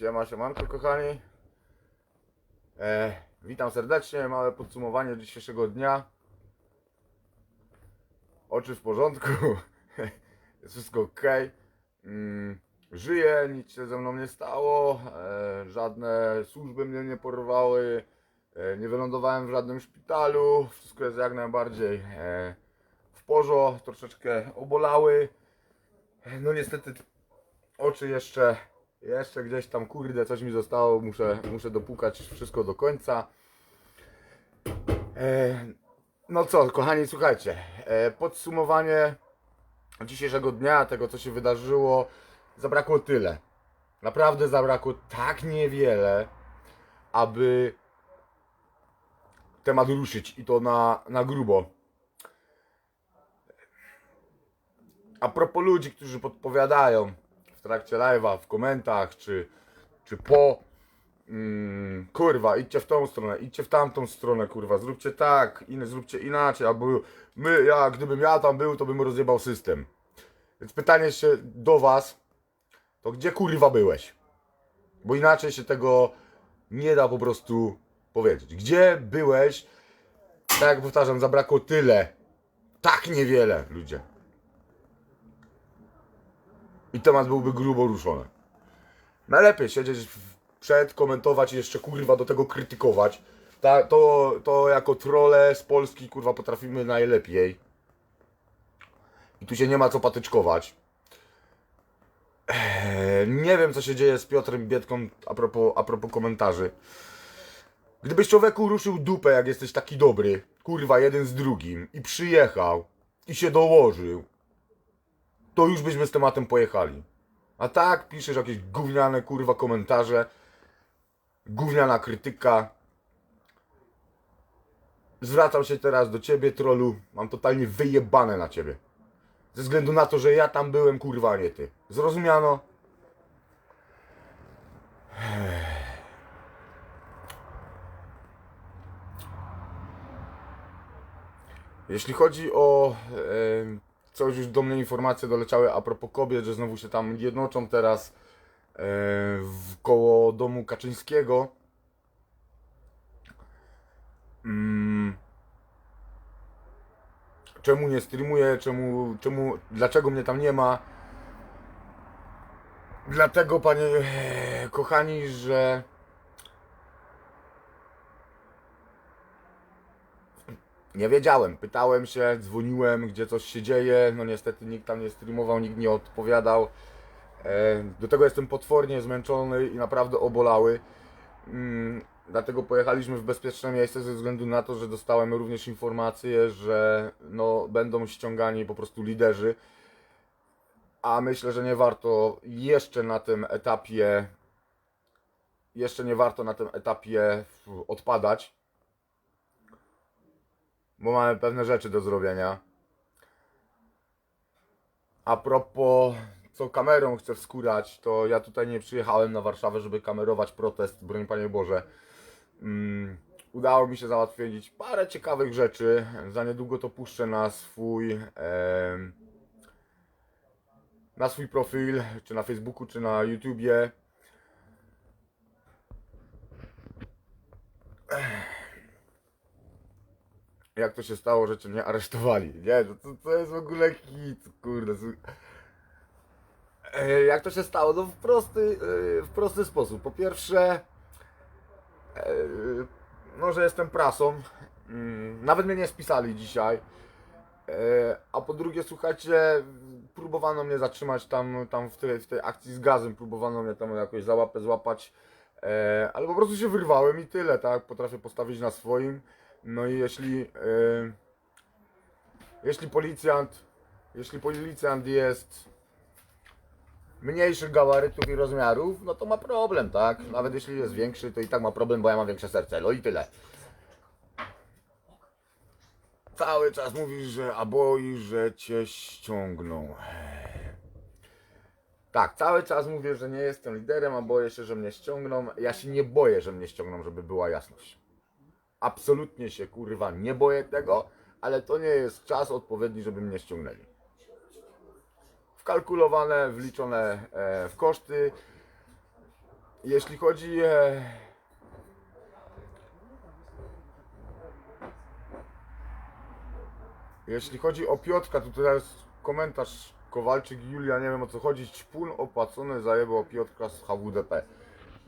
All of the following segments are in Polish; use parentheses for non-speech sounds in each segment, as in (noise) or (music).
Siema, siemanko kochani. E, witam serdecznie, małe podsumowanie dzisiejszego dnia. Oczy w porządku, (laughs) jest wszystko ok. Mm, żyję, nic się ze mną nie stało, e, żadne służby mnie nie porwały, e, nie wylądowałem w żadnym szpitalu, wszystko jest jak najbardziej e, w porządku, troszeczkę obolały. No niestety oczy jeszcze, jeszcze gdzieś tam, kurde, coś mi zostało, muszę, muszę dopukać wszystko do końca. E, no co, kochani, słuchajcie, e, podsumowanie dzisiejszego dnia, tego co się wydarzyło, zabrakło tyle. Naprawdę zabrakło tak niewiele, aby temat ruszyć i to na, na grubo. A propos ludzi, którzy podpowiadają w trakcie live'a, w komentarzach, czy, czy po mm, kurwa, idźcie w tą stronę, idźcie w tamtą stronę, kurwa, zróbcie tak, inne, zróbcie inaczej, albo my, ja, gdybym ja tam był, to bym rozjebał system. Więc pytanie się do was, to gdzie kurwa byłeś? Bo inaczej się tego nie da po prostu powiedzieć. Gdzie byłeś? Tak jak powtarzam, zabrakło tyle. Tak niewiele, ludzie. I temat byłby grubo ruszony. Najlepiej siedzieć przed, komentować i jeszcze kurwa do tego krytykować. Ta, to, to jako trole z Polski kurwa potrafimy najlepiej. I tu się nie ma co patyczkować. Eee, nie wiem co się dzieje z Piotrem Biedką a propos, a propos komentarzy. Gdybyś człowieku ruszył dupę jak jesteś taki dobry, kurwa jeden z drugim i przyjechał i się dołożył, to już byśmy z tematem pojechali. A tak piszesz jakieś gówniane kurwa komentarze, gówniana krytyka. Zwracam się teraz do ciebie, trolu. Mam totalnie wyjebane na ciebie. Ze względu na to, że ja tam byłem, kurwa, nie ty. Zrozumiano? Jeśli chodzi o coś już do mnie informacje doleciały a propos kobiet, że znowu się tam jednoczą teraz w koło domu Kaczyńskiego. Mm. Czemu nie streamuję? Czemu, czemu, dlaczego mnie tam nie ma? Dlatego, panie e, kochani, że Nie wiedziałem, pytałem się, dzwoniłem, gdzie coś się dzieje. No niestety nikt tam nie streamował, nikt nie odpowiadał. E, Do tego jestem potwornie zmęczony i naprawdę obolały. Mm, Dlatego pojechaliśmy w bezpieczne miejsce ze względu na to, że dostałem również informację, że no, będą ściągani po prostu liderzy. A myślę, że nie warto jeszcze na tym etapie jeszcze nie warto na tym etapie odpadać bo mamy pewne rzeczy do zrobienia. A propos, co kamerą chcę wskórać, to ja tutaj nie przyjechałem na Warszawę, żeby kamerować protest, broń Panie Boże. Mm, udało mi się załatwić parę ciekawych rzeczy. Za niedługo to puszczę na swój na swój profil, czy na Facebooku, czy na YouTubie. Jak to się stało, że cię nie aresztowali. Nie, to, to, to jest w ogóle hit, kurde. E, Jak to się stało? No w prosty, e, w prosty sposób. Po pierwsze, e, no, że jestem prasą. Mm, Nawet mnie nie spisali dzisiaj. E, A po drugie, słuchajcie, próbowano mnie zatrzymać tam, tam w, tej, w tej akcji z gazem, próbowano mnie tam jakoś za łapę e, ale po prostu się wyrwałem i tyle, tak? Potrafię postawić na swoim. No i jeśli, e, jeśli policjant, jeśli policjant jest mniejszych gabarytów i rozmiarów, no to ma problem, tak? Nawet jeśli jest większy, to i tak ma problem, bo ja mam większe serce, no i tyle. Cały czas mówisz, że a boisz, że cię ściągną. Tak, cały czas mówię, że nie jestem liderem, a boję się, że mnie ściągną. Ja się nie boję, że mnie ściągną, żeby była jasność. Absolutnie się kurwa nie boję tego, ale to nie jest czas odpowiedni, żeby mnie ściągnęli. Wkalkulowane, wliczone e, w koszty. jeśli chodzi. E... Jeśli chodzi o Piotrka, to teraz komentarz Kowalczyk Julia, nie wiem o co chodzi. Ćpun opłacony zajebał Piotrka z HWDP.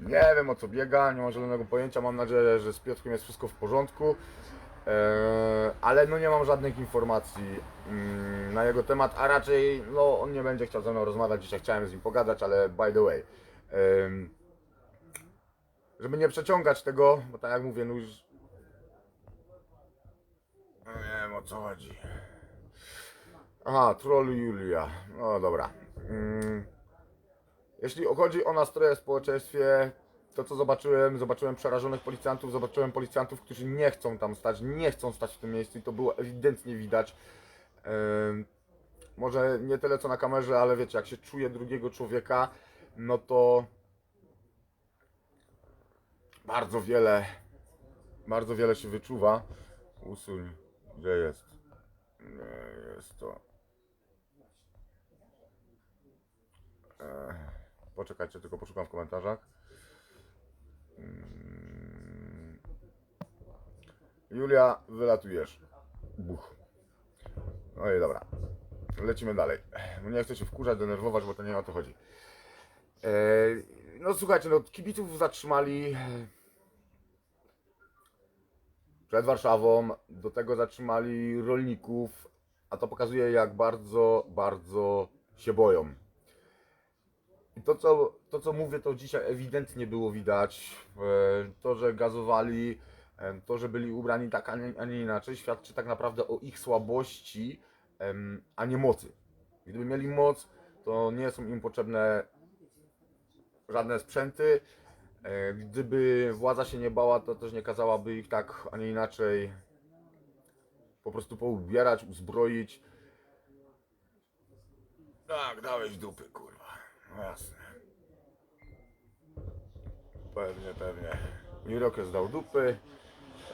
Nie wiem o co biega, nie mam zielonego pojęcia. Mam nadzieję, że z Piotrkiem jest wszystko w porządku. Eee, ale no nie mam żadnych informacji mm, na jego temat, a raczej no on nie będzie chciał ze mną rozmawiać. Dzisiaj chciałem z nim pogadać, ale by the way. em, żeby nie przeciągać tego, bo tak jak mówię, no już. No nie wiem o co chodzi. Aha, troll Julia. No dobra. Jeśli chodzi o nastroje w społeczeństwie, to co zobaczyłem, zobaczyłem przerażonych policjantów, zobaczyłem policjantów, którzy nie chcą tam stać, nie chcą stać w tym miejscu i to było ewidentnie widać. Może nie tyle co na kamerze, ale wiecie, jak się czuje drugiego człowieka, no to bardzo wiele, bardzo wiele się wyczuwa. Usuń, gdzie jest? Nie jest to. Ech, poczekajcie, tylko poszukam w komentarzach. Mm. Julia, wylatujesz. Buch. No i dobra. Lecimy dalej. Nie chcę się wkurzać, denerwować, bo to nie o to chodzi. Eee, no słuchajcie, no kibiców zatrzymali przed Warszawą, do tego zatrzymali rolników, a to pokazuje jak bardzo, bardzo się boją. I to co, to, co mówię, to dzisiaj ewidentnie było widać. E, To, że gazowali, e, to, że byli ubrani tak, a nie, inaczej, świadczy tak naprawdę o ich słabości, a nie mocy. Gdyby mieli moc, to nie są im potrzebne żadne sprzęty. E, Gdyby władza się nie bała, to też nie kazałaby ich tak, a nie inaczej po prostu poubierać, uzbroić. Tak, dałeś dupy, kurwa. Jasne. Pewnie, pewnie. Mirokes dał dupy.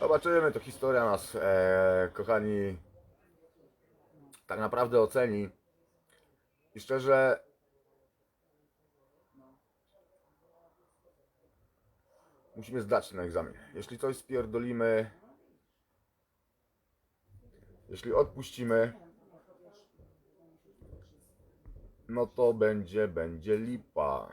Zobaczymy, to historia nas, e, kochani, tak naprawdę oceni. I szczerze, musimy zdać ten egzamin. Jeśli coś spierdolimy, jeśli odpuścimy, no to będzie, będzie lipa.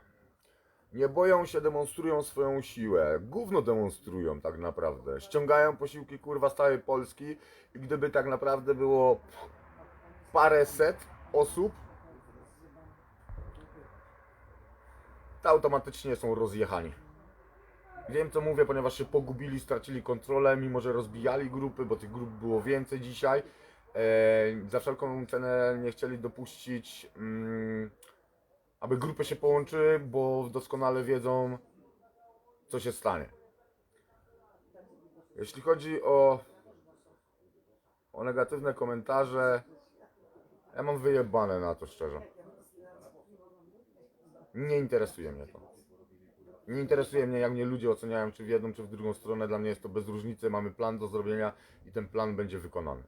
Nie boją się, demonstrują swoją siłę. Gówno demonstrują tak naprawdę. Ściągają posiłki kurwa z całej Polski i gdyby tak naprawdę było parę set osób, to automatycznie są rozjechani. Wiem co mówię, ponieważ się pogubili, stracili kontrolę, mimo że rozbijali grupy, bo tych grup było więcej dzisiaj. E, za wszelką cenę nie chcieli dopuścić, mm, aby grupy się połączyły, bo doskonale wiedzą, co się stanie. Jeśli chodzi o, o negatywne komentarze, ja mam wyjebane na to szczerze. Nie interesuje mnie to. Nie interesuje mnie, jak mnie ludzie oceniają, czy w jedną, czy w drugą stronę. Dla mnie jest to bez różnicy. Mamy plan do zrobienia i ten plan będzie wykonany.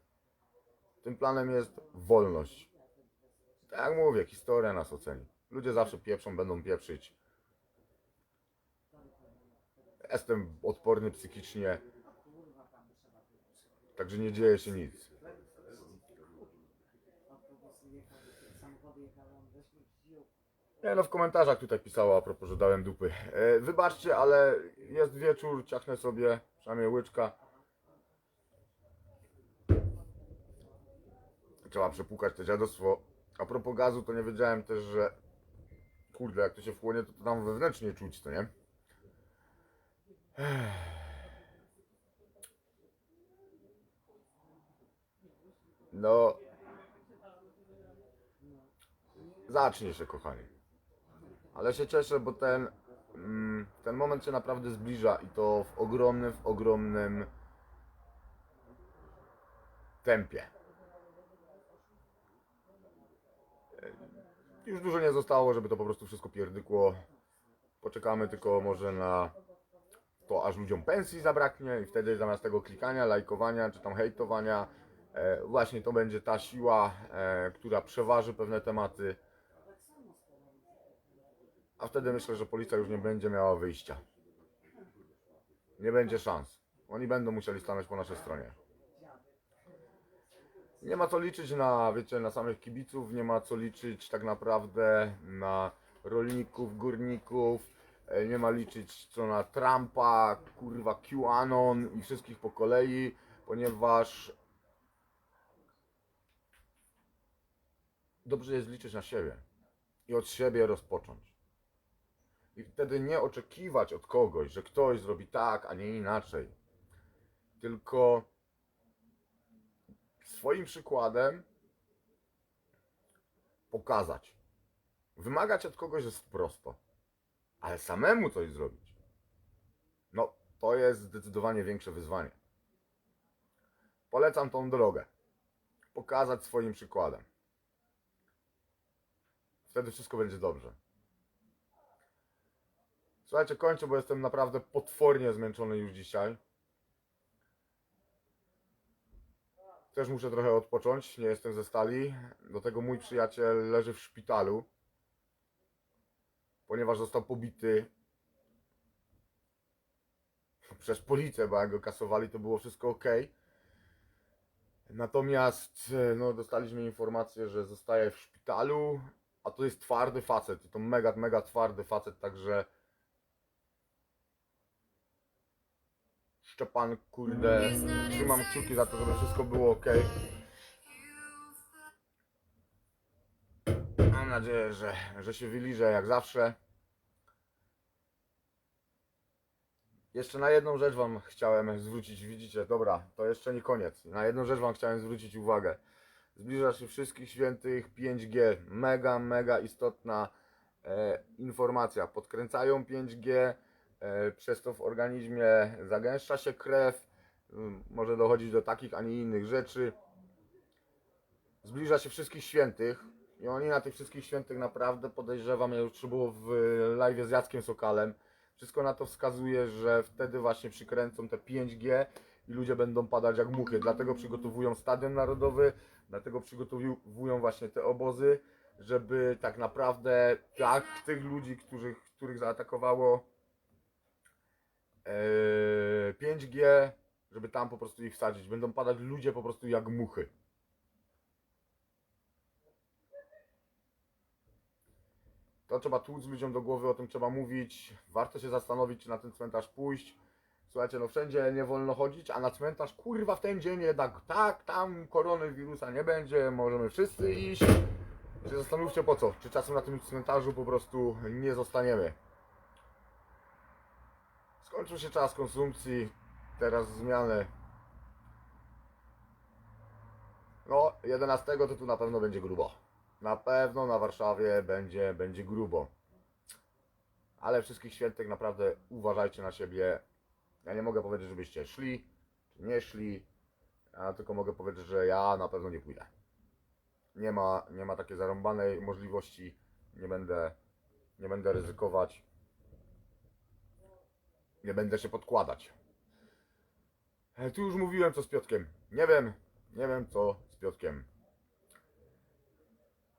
Tym planem jest wolność. Tak jak mówię, historia nas oceni. Ludzie zawsze pieprzą, będą pieprzyć. Jestem odporny psychicznie. Także nie dzieje się nic. Nie no, w komentarzach tutaj pisała a propos, że dałem dupy. E, wybaczcie, ale jest wieczór, ciachnę sobie, przynajmniej łyczka. Trzeba przepłukać to dziadostwo. A propos gazu, to nie wiedziałem też, że kurde, jak to się wchłonie, to, to tam wewnętrznie czuć, to nie? No. Zacznie się, kochani. Ale się cieszę, bo ten, mm, ten moment się naprawdę zbliża i to w ogromnym, w ogromnym tempie. E, Już dużo nie zostało, żeby to po prostu wszystko pierdykło. Poczekamy tylko może na to, aż ludziom pensji zabraknie i wtedy zamiast tego klikania, lajkowania czy tam hejtowania, e, właśnie to będzie ta siła, e, która przeważy pewne tematy. A wtedy myślę, że policja już nie będzie miała wyjścia. Nie będzie szans. Oni będą musieli stanąć po naszej stronie. Nie ma co liczyć na, wiecie, na samych kibiców, nie ma co liczyć tak naprawdę na rolników, górników, e, nie ma liczyć co na Trumpa, kurwa QAnon i wszystkich po kolei, ponieważ dobrze jest liczyć na siebie i od siebie rozpocząć. I wtedy nie oczekiwać od kogoś, że ktoś zrobi tak, a nie inaczej. Tylko swoim przykładem pokazać. Wymagać od kogoś jest prosto, ale samemu coś zrobić. No, to jest zdecydowanie większe wyzwanie. Polecam tą drogę. Pokazać swoim przykładem. Wtedy wszystko będzie dobrze. Słuchajcie, kończę, bo jestem naprawdę potwornie zmęczony już dzisiaj. Też muszę trochę odpocząć, nie jestem ze stali. Do tego mój przyjaciel leży w szpitalu, ponieważ został pobity przez policję, bo jak go kasowali, to było wszystko ok. Natomiast e, no, dostaliśmy informację, że zostaje w szpitalu, a to jest twardy facet. To mega, mega twardy facet, także Szczepan, kurde, trzymam kciuki za to, żeby wszystko było ok. Mam nadzieję, że, że się wyliże jak zawsze. Jeszcze na jedną rzecz Wam chciałem zwrócić, widzicie, dobra, to jeszcze nie koniec. Na jedną rzecz Wam chciałem zwrócić uwagę. Zbliża się wszystkich świętych 5G. Mega, mega istotna e, informacja. Podkręcają 5G, e, przez to w organizmie zagęszcza się krew, może dochodzić do takich, a nie innych rzeczy. Zbliża się wszystkich świętych i oni na tych wszystkich świętych naprawdę podejrzewam, ja już było w live z Jackiem Sokalem, wszystko na to wskazuje, że wtedy właśnie przykręcą te 5G i ludzie będą padać jak muchy. Dlatego przygotowują Stadion Narodowy, dlatego przygotowują właśnie te obozy, żeby tak naprawdę tak tych ludzi, których, których zaatakowało e, 5G, żeby tam po prostu ich wsadzić. Będą padać ludzie po prostu jak muchy. To trzeba tłuc ludziom do głowy, o tym trzeba mówić. Warto się zastanowić, czy na ten cmentarz pójść. Słuchajcie, no wszędzie nie wolno chodzić, a na cmentarz kurwa w ten dzień jednak tak, tam koronawirusa nie będzie, możemy wszyscy iść. Się zastanówcie po co, czy czasem na tym cmentarzu po prostu nie zostaniemy. Skończył się czas konsumpcji, teraz zmiany. No, 11 to tu na pewno będzie grubo. Na pewno na Warszawie będzie, będzie grubo. Ale wszystkich świętych naprawdę uważajcie na siebie. Ja nie mogę powiedzieć, żebyście szli, czy nie szli. Ja tylko mogę powiedzieć, że ja na pewno nie pójdę. Nie ma, nie ma takiej zarąbanej możliwości. Nie będę, nie będę ryzykować. Nie będę się podkładać. E, Tu już mówiłem co z Piotkiem. Nie wiem, nie wiem co z Piotkiem.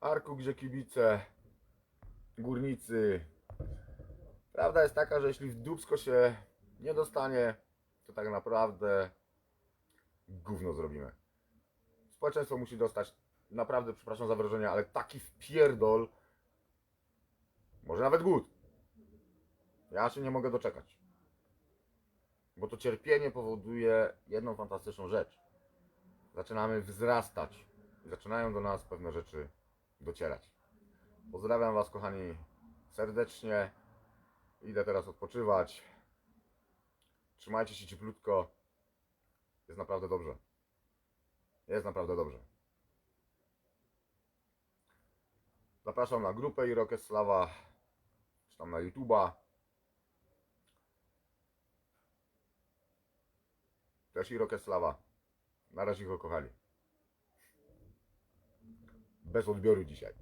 Arku, gdzie kibice, górnicy. Prawda jest taka, że jeśli w dubsko się nie dostanie, to tak naprawdę gówno zrobimy. Społeczeństwo musi dostać, naprawdę przepraszam za wyrażenie, ale taki wpierdol, może nawet głód. Ja się nie mogę doczekać. Bo to cierpienie powoduje jedną fantastyczną rzecz. Zaczynamy wzrastać. Zaczynają do nas pewne rzeczy docierać. Pozdrawiam Was, kochani, serdecznie. Idę teraz odpoczywać. Trzymajcie się cieplutko. Jest naprawdę dobrze. Jest naprawdę dobrze. Zapraszam na grupę Irokes Slawa, czy tam na YouTube'a. Też Irokes Slawa. Na razie go kochani. Bez odbioru dzisiaj.